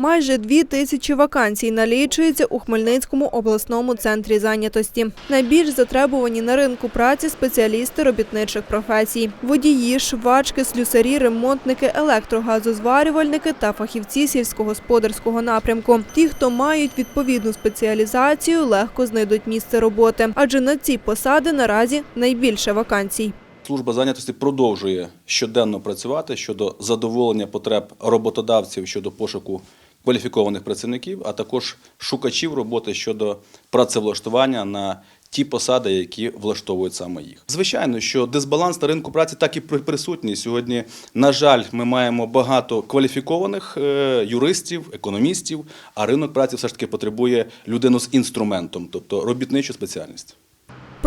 Майже дві тисячі вакансій налічується у Хмельницькому обласному центрі зайнятості. Найбільш затребувані на ринку праці спеціалісти робітничих професій: водії, швачки, слюсарі, ремонтники, електрогазозварювальники та фахівці сільськогосподарського напрямку. Ті, хто мають відповідну спеціалізацію, легко знайдуть місце роботи, адже на ці посади наразі найбільше вакансій. Служба зайнятості продовжує щоденно працювати щодо задоволення потреб роботодавців щодо пошуку кваліфікованих працівників, а також шукачів роботи щодо працевлаштування на ті посади, які влаштовують саме їх. Звичайно, що дисбаланс на ринку праці так і присутній. Сьогодні, на жаль, ми маємо багато кваліфікованих е, юристів, економістів, а ринок праці все ж таки потребує людину з інструментом, тобто робітничу спеціальність.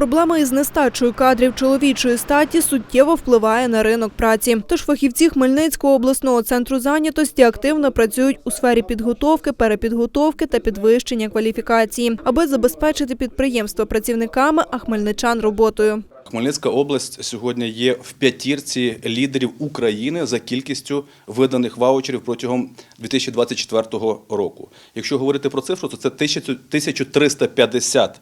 Проблема із нестачою кадрів чоловічої статі суттєво впливає на ринок праці. Тож фахівці Хмельницького обласного центру зайнятості активно працюють у сфері підготовки, перепідготовки та підвищення кваліфікації, аби забезпечити підприємства працівниками, а хмельничан роботою. Хмельницька область сьогодні є в п'ятірці лідерів України за кількістю виданих ваучерів протягом 2024 року. Якщо говорити про цифру, то це 1000 1350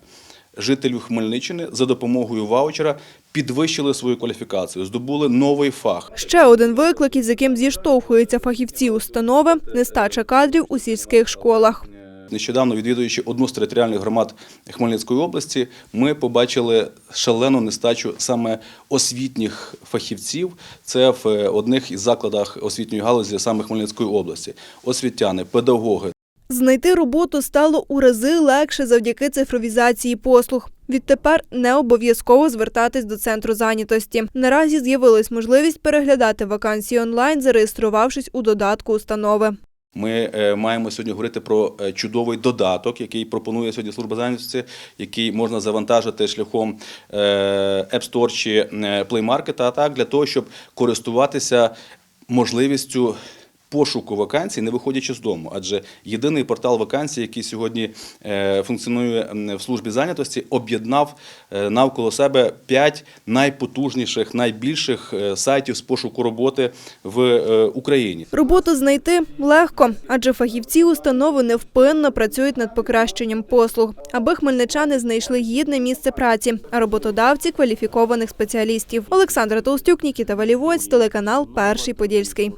жителів Хмельниччини за допомогою ваучера підвищили свою кваліфікацію, здобули новий фах. Ще один виклик, із яким зіштовхуються фахівці установи – нестача кадрів у сільських школах. Нещодавно відвідуючи одну з територіальних громад Хмельницької області, ми побачили шалену нестачу саме освітніх фахівців. Це в одних із закладах освітньої галузі саме Хмельницької області. Освітяни, педагоги. Знайти роботу стало у рази легше завдяки цифровізації послуг. Відтепер не обов'язково звертатись до центру зайнятості. Наразі з'явилась можливість переглядати вакансії онлайн, зареєструвавшись у додатку установи. Ми е, маємо сьогодні говорити про е, чудовий додаток, який пропонує сьогодні служба зайнятості, який можна завантажити шляхом е, App Store чи Play Market, а так для того, щоб користуватися можливістю. Пошуку вакансій, не виходячи з дому, адже єдиний портал вакансій, який сьогодні е, функціонує в службі зайнятості, об'єднав е, навколо себе п'ять найпотужніших, найбільших е, сайтів з пошуку роботи в Україні. Роботу знайти легко, адже фахівці установи невпинно працюють над покращенням послуг, аби хмельничани знайшли гідне місце праці, а роботодавці кваліфікованих спеціалістів. Олександра Толстюк, Нікіта Валівоць, телеканал Перший Подільський.